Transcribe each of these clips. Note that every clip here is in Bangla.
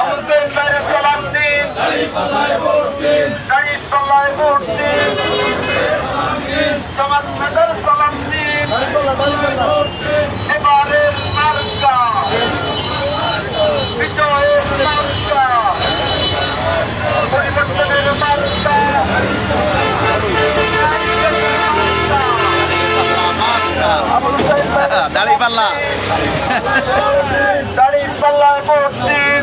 আমাদের বাইরে সালাম দিন। গাইবাল্লায় ভোট দিন। সমাজ মেদার সালাম দিন। এবারের মার্কা। বিজয়ের মার্কা। পরিবর্তনের মার্কা। দাড়ি পাল্লা দাড়ি পাল্লায় ভোট দিন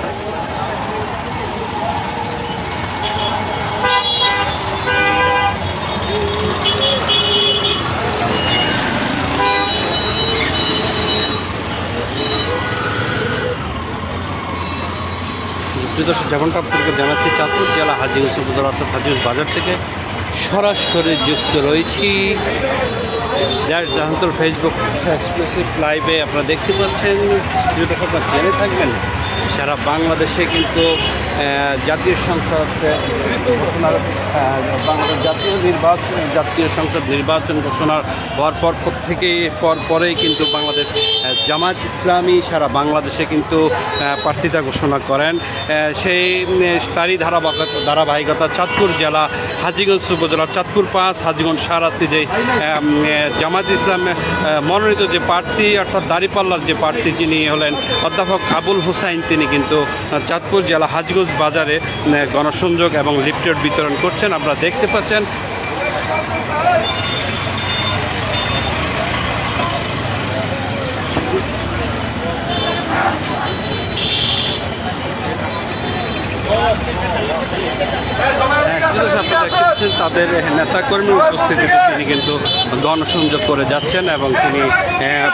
দর্শক যেমনটা আপনাদেরকে জানাচ্ছি, চাঁদপুর জেলা হাজি উপজেলা অর্থাৎ হাজির বাজার থেকে সরাসরি যুক্ত রয়েছি। যার জাহান্তর ফেসবুক এক্সক্লুসিভ লাইভে আপনারা দেখতে পাচ্ছেন। প্রিয় আপনারা জেনে থাকবেন, সারা বাংলাদেশে কিন্তু জাতীয় সংসদ বাংলাদেশ নির্বাচন জাতীয় সংসদ নির্বাচন ঘোষণার হওয়ার পর পর থেকেই পর পরেই কিন্তু বাংলাদেশ আহ, জামায়াত ইসলামী সারা বাংলাদেশে কিন্তু প্রার্থিতা ঘোষণা করেন। সেই তারই ধারাবাহিক ধারাবাহিকতা চাঁদপুর জেলা হাজিগঞ্জ উপজেলার চাঁদপুর পাঁচ হাজিগঞ্জ সারাস্তি যে উম, ইসলাম মনোনীত যে প্রার্থী অর্থাৎ দাঁড়িপাল্লার যে প্রার্থী যিনি হলেন অধ্যাপক আবুল হুসাইন তিনি কিন্তু চাঁদপুর জেলা হাজগঞ্জ বাজারে গণসংযোগ এবং লিফটেড বিতরণ করছেন। আপনারা দেখতে পাচ্ছেন তাদের নেতাকর্মী উপস্থিতিতে তিনি কিন্তু গণসংযোগ করে যাচ্ছেন এবং তিনি আহ,